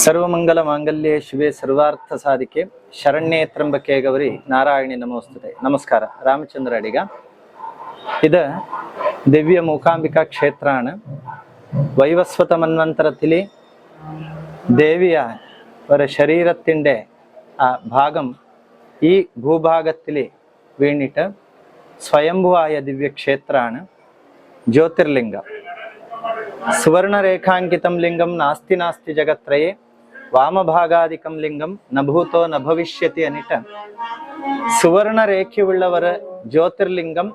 ಸರ್ವಮಂಗಲ ಮಾಂಗಲ್ಯೆ ಶಿವೆ ಸರ್ವಾರ್ಥ ಸಾಧಿಕೆ ಶರಣ್ಯೇ ತ್ರಂಬಕೆ ಗೌರಿ ನಾರಾಯಣಿ ನಮೋಸ್ತುತೆ ನಮಸ್ಕಾರ രാമചന്ദ്ര അടിക ഇത് ദിവ്യ മൂകാംബിക ക്ഷേത്രമാണ് വൈവസ്വത മന്വന്തരത്തിലെ ദേവിയ ഒരു ശരീരത്തിൻ്റെ ആ ഭാഗം ഈ ഭൂഭാഗത്തിൽ വീണിട്ട് സ്വയംഭുവായ ദിവ്യക്ഷേത്രമാണ് ജ്യോതിർലിംഗം സുവർണരേഖാങ്കിതം ലിംഗം നാസ്തി നാസ്തി ജഗത്രയെ വാമഭാഗാധികം ലിംഗം നഭൂത്തോ നഭവിഷ്യത്തി എന്നിട്ട് സുവർണരേഖയുള്ളവർ ജ്യോതിർലിംഗം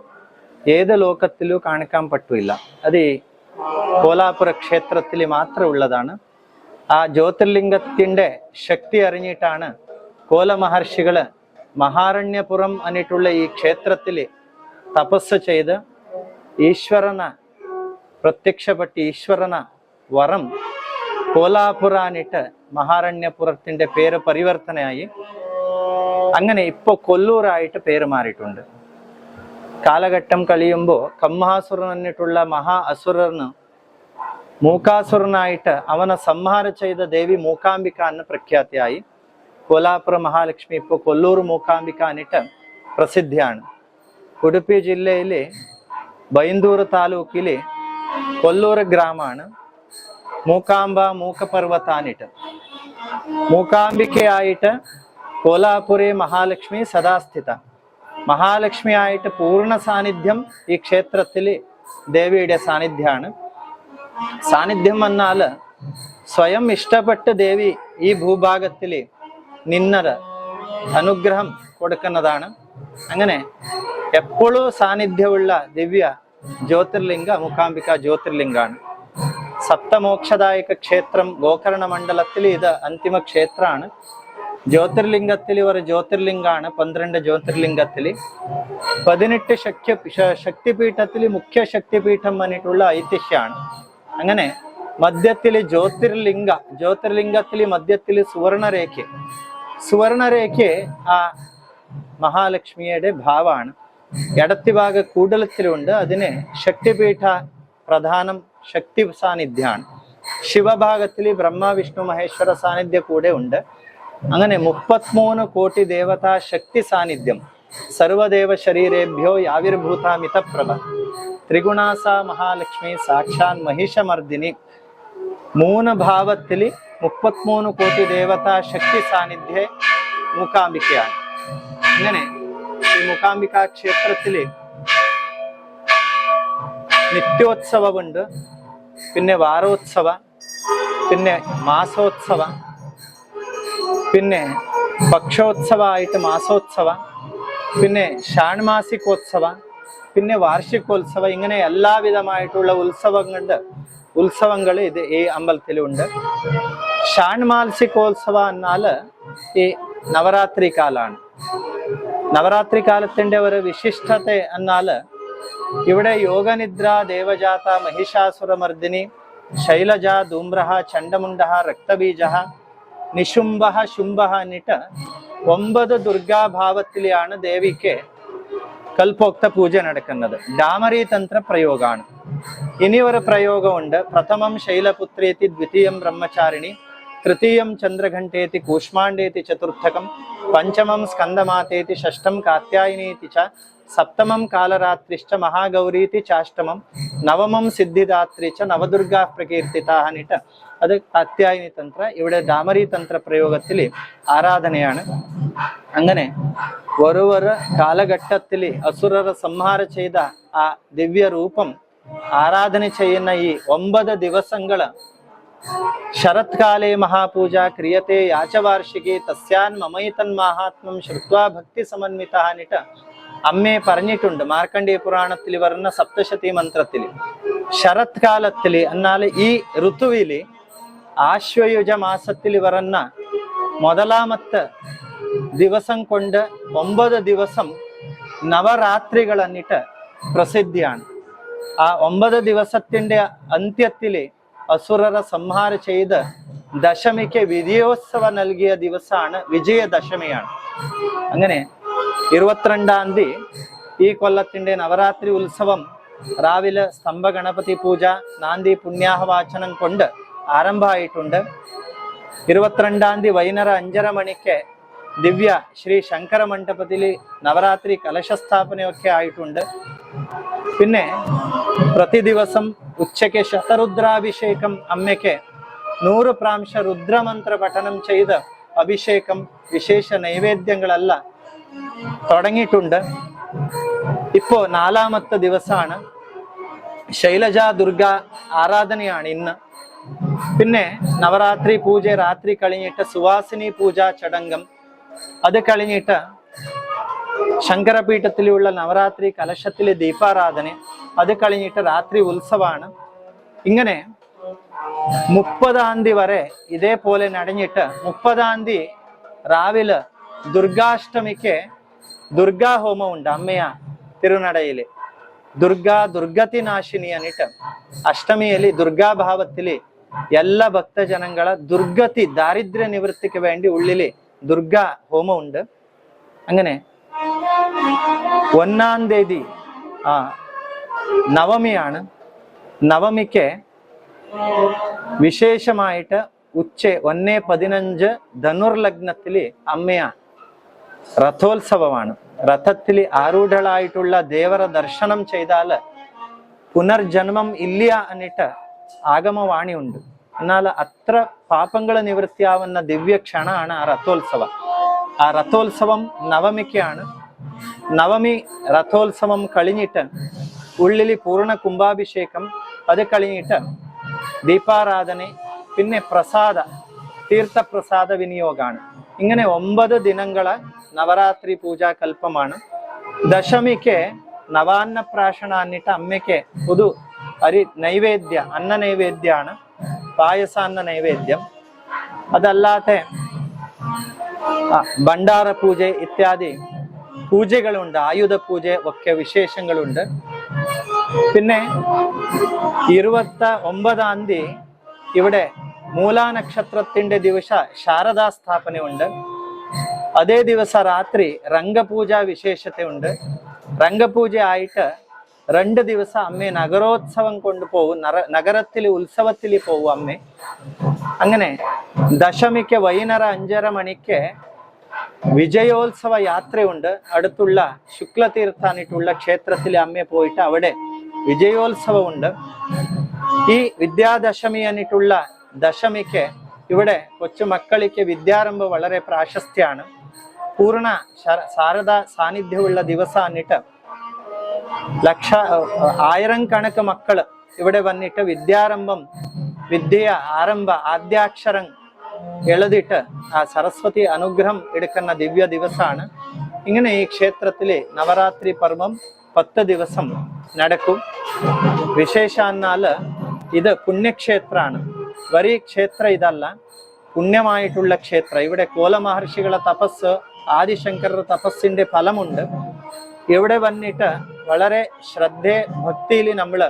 ഏത് ലോകത്തിലും കാണിക്കാൻ പറ്റില്ല. അത് കോലാപുര ക്ഷേത്രത്തിൽ മാത്രം ഉള്ളതാണ്. ആ ജ്യോതിർലിംഗത്തിന്റെ ശക്തി അറിഞ്ഞിട്ടാണ് കോല മഹാരണ്യപുറം മഹാരണ്യപുരം എന്നിട്ടുള്ള ഈ ക്ഷേത്രത്തിൽ തപസ് ചെയ്ത് ഈശ്വരന പ്രത്യക്ഷപ്പെട്ട് ഈശ്വരന വരം കോലാപുരാനിട്ട് മഹാരണ്യപുരത്തിന്റെ പേര് പരിവർത്തനയായി. അങ്ങനെ ഇപ്പോൾ കൊല്ലൂരായിട്ട് പേര് മാറിയിട്ടുണ്ട്. കാലഘട്ടം കഴിയുമ്പോൾ കമ്മാസുരൻ എന്നിട്ടുള്ള മഹാ അസുരന് മൂക്കാസുരനായിട്ട് അവനെ സംഹാര ചെയ്ത ദേവി മൂക്കാംബിക എന്ന് പ്രഖ്യാതിയായി കോലാപുര മഹാലക്ഷ്മി ഇപ്പോൾ കൊല്ലൂർ മൂക്കാംബിക എന്നിട്ട് പ്രസിദ്ധിയാണ്. ഉടുപ്പി ജില്ലയിലെ ബൈന്ദൂർ താലൂക്കിലെ കൊല്ലൂർ ഗ്രാമമാണ്. മൂക്കാംബ മൂക്കപർവതാനിട്ട് മൂകാംബികയായിട്ട് കോലാപുരി മഹാലക്ഷ്മി സദാസ്ഥിത. മഹാലക്ഷ്മിയായിട്ട് പൂർണ സാന്നിധ്യം ഈ ക്ഷേത്രത്തിൽ ദേവിയുടെ സാന്നിധ്യമാണ് സാന്നിധ്യം വന്നാൽ സ്വയം ഇഷ്ടപ്പെട്ട് ദേവി ഈ ഭൂഭാഗത്തിൽ നിന്നത് അനുഗ്രഹം കൊടുക്കുന്നതാണ്. അങ്ങനെ എപ്പോഴും സാന്നിധ്യമുള്ള ദിവ്യ ജ്യോതിർലിംഗ മൂകാംബിക ജ്യോതിർലിംഗാണ്. സപ്തമോക്ഷദായക ക്ഷേത്രം ഗോകർണ മണ്ഡലത്തിൽ ഇത് അന്തിമ ക്ഷേത്രമാണ് ജ്യോതിർലിംഗത്തിൽ ഒരു ജ്യോതിർലിംഗാണ് പന്ത്രണ്ട് ജ്യോതിർലിംഗത്തിൽ. പതിനെട്ട് ശക്തി ശക്തിപീഠത്തിൽ മുഖ്യ ശക്തിപീഠം വന്നിട്ടുള്ള ഐതിഹ്യമാണ്. അങ്ങനെ മധ്യത്തിൽ ജ്യോതിർലിംഗ ജ്യോതിർലിംഗത്തിൽ മധ്യത്തിൽ സുവർണരേഖ. സുവർണരേഖ ആ മഹാലക്ഷ്മിയുടെ ഭാവമാണ്. ಎಡತಿ ಭಾಗ ಕೂಡಲತ್ತಿ ಉಂಡು ಅದನ್ನ ಶಕ್ತಿ ಪ್ರಧಾನಂ ಶಕ್ತಿ ಸಾನ್ನಿಧ್ಯ ಶಿವ ಬ್ರಹ್ಮ, ವಿಷ್ಣು, ಮಹೇಶ್ವರ ಸಾನ್ನಿಧ್ಯ ಕೂಡ ಉಂಡು. ಅಂಗನೆ ಮುಪ್ಪತ್ ಕೋಟಿ ದೇವತಾ ಶಕ್ತಿ ಸಾನ್ನಿಧ್ಯ ಸರ್ವದೇವ ಶರೀರೇಭ್ಯೋ ಯಾವಿರ್ಭೂತ ಮಿತ ಪ್ರಭ ತ್ರಿಗುಣಾಸ ಮಹಾಲಕ್ಷ್ಮಿ ಸಾಕ್ಷಾನ್ ಮಹಿಷ ಮರ್ದಿನಿ ಮೂನ ಭಾವತ್ಲಿ ಮುಪ್ಪತ್ ಕೋಟಿ ದೇವತಾ ಶಕ್ತಿ ಸಾನ್ನಿಧ್ಯ ಮೂಕಾಂಬಿಕೆಯ ಅಂಗನೆ മൂകാംബിക ക്ഷേത്രത്തിലെ നിത്യോത്സവമുണ്ട്. പിന്നെ വാരോത്സവ പിന്നെ മാസോത്സവ പിന്നെ പക്ഷോത്സവമായിട്ട് മാസോത്സവ പിന്നെ ഷാൺമാസികോത്സവ പിന്നെ വാർഷികോത്സവ ഇങ്ങനെ എല്ലാവിധമായിട്ടുള്ള ഉത്സവങ്ങളുണ്ട്. ഉത്സവങ്ങൾ ഇത് ഈ അമ്പലത്തിലുണ്ട്. ഷാൺമാസികോത്സവ എന്നാൽ ഈ നവരാത്രി കാലാണ് നവരാത്രി കാലത്തിന്റെ ഒരു വിശിഷ്ടത എന്നാൽ ഇവിടെ യോഗനിദ്ര ദേവജാത മഹിഷാസുരമർദിനി ശൈലജ ധൂമ്രഹ ചണ്ടമുണ്ട രക്തബീജ നിശുംഭ ശുംഭ എന്നിട്ട് ഒമ്പത് ദുർഗാഭാവത്തിലെയാണ് ദേവിക്ക് കൽപ്പോക്ത പൂജ നടക്കുന്നത്. ഡാമരി തന്ത്ര പ്രയോഗമാണ് ഇനി ഒരു പ്രയോഗമുണ്ട്. പ്രഥമം ശൈലപുത്രേത്തി ദ്വിതീയം ബ്രഹ്മചാരിണി തൃതീയം ചന്ദ്രഘണ്ടേതി കൂഷ്മാണ്ഡേതി ചതുർത്ഥകം പഞ്ചമം സ്കന്ദമാതേതി ഷഷ്ടം കാത്യായനേതി ച സപ്തമം കാലരാത്രിശ്ച മഹാഗൗരീതി ചാഷ്ടമം നവമം സിദ്ധിദാത്രി ച നവദുർഗാ പ്രകീർത്തിതാഹനിട്ട് അത് കാത്യായനി തന്ത്ര ഇവിടെ ദാമരി തന്ത്ര പ്രയോഗത്തിൽ ആരാധനയാണ്. അങ്ങനെ ഒരു കാലഘട്ടത്തിൽ അസുരര സംഹാര ചെയ്ത ആ ദിവ്യരൂപം ആരാധന ചെയ്യുന്ന ഈ ഒമ്പത് ദിവസങ്ങൾ ശരത്കാലേ മഹാപൂജ ക്രിയത്തെ യാചവാർഷികെ തസ്യാൻ മമൈതൻ മഹാത്മം ശ്രുത്വാ ഭക്തി സമന്വിത എന്നിട്ട് അമ്മയെ പറഞ്ഞിട്ടുണ്ട് മാർക്കണ്ഡേയ പുരാണത്തിൽ വരുന്ന സപ്തശതി മന്ത്രത്തിൽ ശരത്കാലത്തിൽ എന്നാൽ ഈ ഋതുവില് ആശ്വയുജ മാസത്തിൽ വരുന്ന ಮೊದಲಾಮತ್ತ ദിവസം കൊണ്ട് ഒമ്പത് ദിവസം നവരാത്രികൾ എന്നിട്ട് പ്രസിദ്ധിയാണ് ആ ഒമ്പത് ദിവസത്തിന്റെ അന്ത്യത്തില് അസുരര സംഹാര ചെയ്ത് ദശമിക്ക് വിജയോത്സവ നൽകിയ ദിവസമാണ് വിജയദശമിയാണ്. അങ്ങനെ ഇരുപത്തിരണ്ടാം തീയതി ഈ കൊല്ലത്തിന്റെ നവരാത്രി ഉത്സവം രാവിലെ സ്തംഭ ഗണപതി പൂജ നാന്തി പുണ്യാഹവാചനം കൊണ്ട് ആരംഭമായിട്ടുണ്ട്. ഇരുപത്തിരണ്ടാം തീയതി വൈകുന്നേരം അഞ്ചര മണിക്ക് ദിവ്യ ശ്രീ ശങ്കര മണ്ഡപത്തിൽ നവരാത്രി കലശസ്ഥാപനയൊക്കെ ആയിട്ടുണ്ട്. പിന്നെ പ്രതി ദിവസം ഉച്ചയ്ക്ക് ശതരുദ്രാഭിഷേകം അമ്മയ്ക്ക് നൂറ് പ്രാംശ രുദ്രമന്ത്ര പഠനം ചെയ്ത് അഭിഷേകം വിശേഷ നൈവേദ്യങ്ങളല്ല തുടങ്ങിയിട്ടുണ്ട്. ഇപ്പോ നാലാമത്തെ ദിവസമാണ്. ശൈലജ ദുർഗ ആരാധനയാണ് ഇന്ന്. പിന്നെ നവരാത്രി പൂജ രാത്രി കഴിഞ്ഞിട്ട് സുവാസിനി പൂജ ചടങ്ങം. അത് കഴിഞ്ഞിട്ട് ശങ്കരപീഠത്തിലുള്ള നവരാത്രി കലശത്തിലെ ദീപാരാധന അത് കഴിഞ്ഞിട്ട് രാത്രി ഉത്സവമാണ് ഇങ്ങനെ മുപ്പതാം തീയതി വരെ ഇതേപോലെ നടഞ്ഞിട്ട് മുപ്പതാം തീയതി രാവിലെ ദുർഗാഷ്ടമിക്ക് ദുർഗാഹോമം ഉണ്ട് അമ്മയ തിരുനടയില് ದುರ್ಗಾ ದುರ್ಗತಿ ನಾಶಿನಿ ಅನ್ನಿಟ್ಟು ಅಷ್ಟಮಿಯಲ್ಲಿ എല്ലാ ಭಾವದಲ್ಲಿ ദുർഗതി ദാരിദ്ര്യ നിവൃത്തിക്ക് വേണ്ടി ഉള്ളില് ನಿವೃತ್ತಿಗೆ ವೇണ്ടി ಉಳ್ಳಿಲಿ ದುರ್ಗಾ ഒന്നാം തീയതി ആ നവമിയാണ്. നവമിക്ക് വിശേഷമായിട്ട് ഉച്ച ഒന്നേ പതിനഞ്ച് ധനുർലഗ്നത്തിൽ അമ്മയാണ്. രഥോത്സവമാണ്. രഥത്തിൽ ആരൂഢളായിട്ടുള്ള ദേവര ദർശനം ചെയ്താൽ പുനർജന്മം ഇല്ല എന്നിട്ട് ആഗമവാണിയുണ്ട്. എന്നാൽ അത്ര പാപങ്ങൾ നിവൃത്തിയാവുന്ന ദിവ്യക്ഷണമാണ് ആ രഥോത്സവം. ആ രഥോത്സവം നവമിക്കാണ്. നവമി രഥോത്സവം കഴിഞ്ഞിട്ട് ഉള്ളിൽ പൂർണ കുംഭാഭിഷേകം അത് കഴിഞ്ഞിട്ട് ദീപാരാധന പിന്നെ പ്രസാദ തീർത്ഥപ്രസാദ വിനിയോഗമാണ് ഇങ്ങനെ ഒമ്പത് ദിനങ്ങളെ നവരാത്രി പൂജാ കൽപ്പമാണ് ദശമിക്ക് നവാന്ന പ്രാശന എന്നിട്ട് അമ്മയ്ക്ക് പുതു അരി നൈവേദ്യ അന്ന നൈവേദ്യമാണ് പായസാന്ന നൈവേദ്യം അതല്ലാതെ ഭണ്ഡാര പൂജ ഇത്യാദി പൂജകളുണ്ട് ആയുധ പൂജ ഒക്കെ വിശേഷങ്ങളുണ്ട്. പിന്നെ ഇരുപത്തി ഒമ്പതാം തീയതി ഇവിടെ മൂലാ നക്ഷത്രത്തിന്റെ ദിവസ ശാരദാ സ്ഥാപനയുണ്ട് അതേ ദിവസ രാത്രി രംഗപൂജ വിശേഷതയുണ്ട്. രംഗപൂജ ആയിട്ട് രണ്ട് ദിവസം അമ്മയെ നഗരോത്സവം കൊണ്ടുപോകും നര നഗരത്തിൽ ഉത്സവത്തിൽ പോകും അമ്മ. അങ്ങനെ ദശമിക്ക് വൈകുന്നേരം അഞ്ചര മണിക്ക് വിജയോത്സവ യാത്രയുണ്ട്. അടുത്തുള്ള ശുക്ലതീർത്ഥാനിട്ടുള്ള ക്ഷേത്രത്തിലെ അമ്മയെ പോയിട്ട് അവിടെ വിജയോത്സവമുണ്ട്. ഈ വിദ്യാദശമി എന്നിട്ടുള്ള ദശമിക്ക് ഇവിടെ കൊച്ചുമക്കളിക്ക് വിദ്യാരംഭം വളരെ പ്രാശസ്ത്യാണ് പൂർണ ശര- ശാരദ സാന്നിധ്യമുള്ള ദിവസം എന്നിട്ട് ലക്ഷ ആയിരം കണക്ക് മക്കൾ ഇവിടെ വന്നിട്ട് വിദ്യാരംഭം വിദ്യ ആരംഭ ആദ്യാക്ഷരം എഴുതിയിട്ട് ആ സരസ്വതി അനുഗ്രഹം എടുക്കുന്ന ദിവ്യ ദിവസമാണ് ഇങ്ങനെ ഈ ക്ഷേത്രത്തിലെ നവരാത്രി പർവം പത്ത് ദിവസം നടക്കും. വിശേഷാന്നാൽ ഇത് പുണ്യക്ഷേത്രമാണ് വരി ക്ഷേത്ര ഇതല്ല പുണ്യമായിട്ടുള്ള ക്ഷേത്ര. ഇവിടെ കോല മഹർഷികളെ തപസ് ആദിശങ്കര തപസ്സിന്റെ ഫലമുണ്ട്. ഇവിടെ വന്നിട്ട് വളരെ ശ്രദ്ധേ ഭക്തിയിൽ നമ്മൾ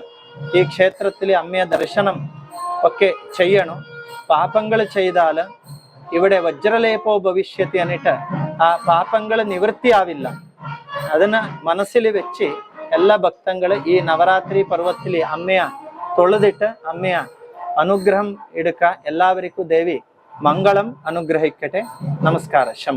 ഈ ക്ഷേത്രത്തിലെ അമ്മയെ ദർശനം ഒക്കെ ചെയ്യണം. പാപങ്ങൾ ചെയ്താൽ ഇവിടെ വജ്രലേപോ ഭവിഷ്യത്തി എന്നിട്ട് ആ പാപങ്ങൾ നിവൃത്തിയാവില്ല. അതിന് മനസ്സിൽ വെച്ച് എല്ലാ ഭക്തങ്ങൾ ഈ നവരാത്രി പർവത്തിൽ അമ്മയ തൊഴുതിട്ട് അമ്മയ അനുഗ്രഹം എടുക്ക എല്ലാവർക്കും ദേവി മംഗളം അനുഗ്രഹിക്കട്ടെ. നമസ്കാരം. ശം